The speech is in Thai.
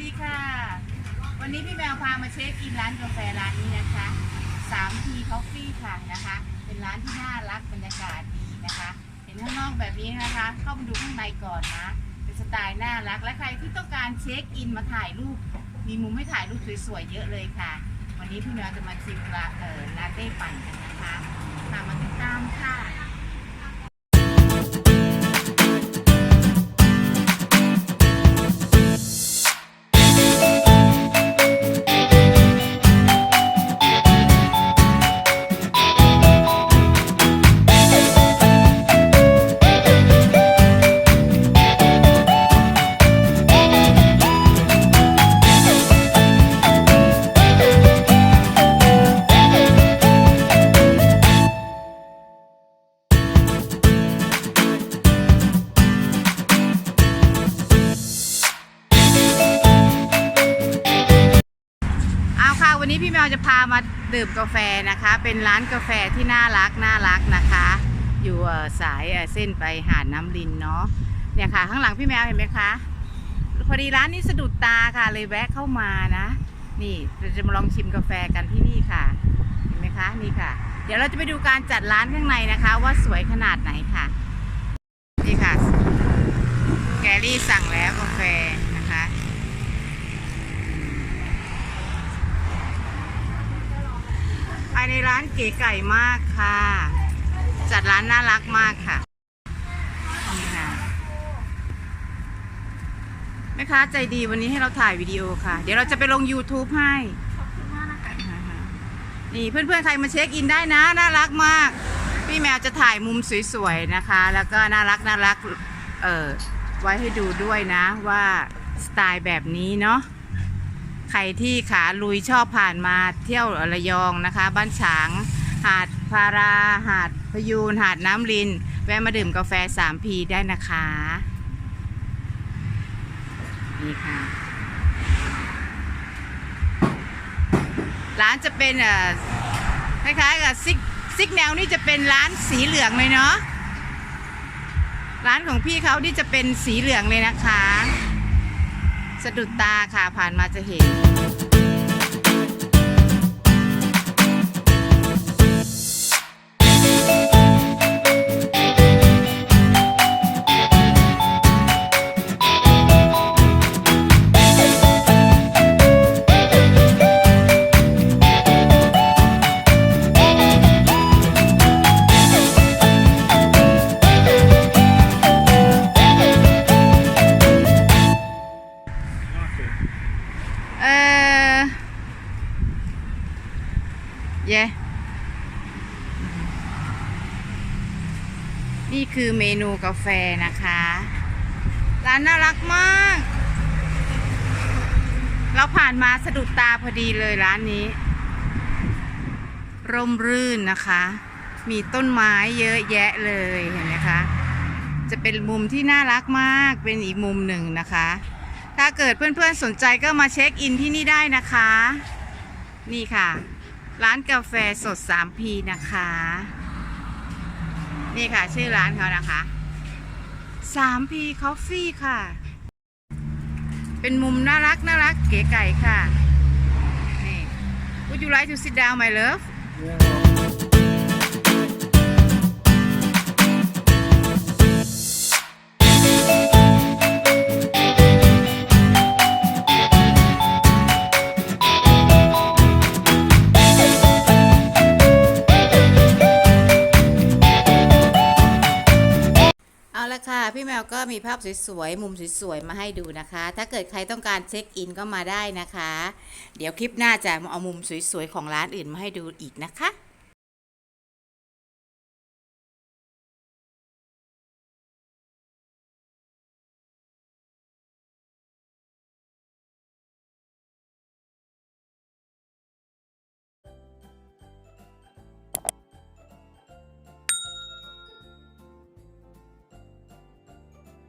ดีค่ะ วันนี้พี่แมวพามาเช็คอินร้านกาแฟร้านนี้นะคะสามทีคอฟฟี่ค่ะนะคะ เป็นร้านที่น่ารักบรรยากาศดีนะคะ เห็นข้างนอกแบบนี้นะคะ เข้ามาดูข้างในก่อนนะ เป็นสไตล์น่ารัก และใครที่ต้องการเช็คอินมาถ่ายรูป มีมุมให้ถ่ายรูปสวยๆเยอะเลยค่ะ วันนี้พี่แมวจะมาชิมลาเออลาเต้ปั่นกันนะคะตามมาติดตามค่ะ วันนี้พี่แมวจะพามาดื่มกาแฟนะคะ เป็นร้านกาแฟที่น่ารักน่ารักนะคะ อยู่สายเอ่อเส้นไปหาดน้ำลินเนาะเนี่ยค่ะ ข้างหลังพี่แมวเห็นไหมคะพอดีร้านนี้สะดุดตาค่ะเลยแวะเข้ามานะ นี่เราจะมาลองชิมกาแฟกันที่นี่ค่ะ เห็นไหมคะนี่ค่ะ เดี๋ยวเราจะไปดูการจัดร้านข้างในนะคะ ว่าสวยขนาดไหนค่ะนี่ค่ะ แกรี่สั่งแล้วกาแฟนะคะ ภายใน ร้านเก๋ไก่มากค่ะ จัดร้านน่ารักมากค่ะนี่ค่ะแม่ค้าใจดีวันนี้ให้เราถ่ายวิดีโอค่ะ เดี๋ยวเราจะไปลง YouTube ให้ นี่เพื่อนๆ ใครมาเช็คอินได้นะ น่ารักมาก พี่แมวจะถ่ายมุมสวยๆนะคะ แล้วก็น่ารักน่ารักเออไว้ให้ดูด้วยนะว่าสไตล์แบบนี้เนาะ ใครที่ขาลุยชอบผ่านมาเที่ยวระยองนะคะ บ้านฉาง หาดพารา หาดพยูน หาดน้ำลิน แวะมาดื่มกาแฟสามพีได้นะคะ นี่ค่ะ ร้านจะเป็นเอ่อคล้ายๆกับซิกซิกแนวนี่จะเป็นร้านสีเหลืองเลยเนาะ ร้านของพี่เขาที่จะเป็นสีเหลืองเลยนะคะ สะดุดตาค่ะผ่านมาจะเห็น เย่นี่คือเมนูกาแฟนะคะ ร้านน่ารักมาก เราผ่านมาสะดุดตาพอดีเลยร้านนี้ ร่มรื่นนะคะ มีต้นไม้เยอะแยะเลยเห็นไหมคะ จะเป็นมุมที่น่ารักมากเป็นอีกมุมหนึ่งนะคะ ถ้าเกิดเพื่อนๆสนใจก็มาเช็คอินที่นี่ได้นะคะ นี่ค่ะ ร้านกาแฟสด 3P นะคะ นี่ค่ะ ชื่อร้านเขานะคะ 3P Coffee ค่ะ เป็นมุมน่ารักน่ารักเก๋ไก่ค่ะ นี่ Would you like to sit down my love เพี่แมวก็มีภาพสวยๆ มุมสวยๆ มาให้ดูนะคะ ถ้าเกิดใครต้องการเช็คอินก็มาได้นะคะ เดี๋ยวคลิปหน้าจะมาเอามุมสวยๆ ของร้านอื่นมาให้ดูอีกนะคะ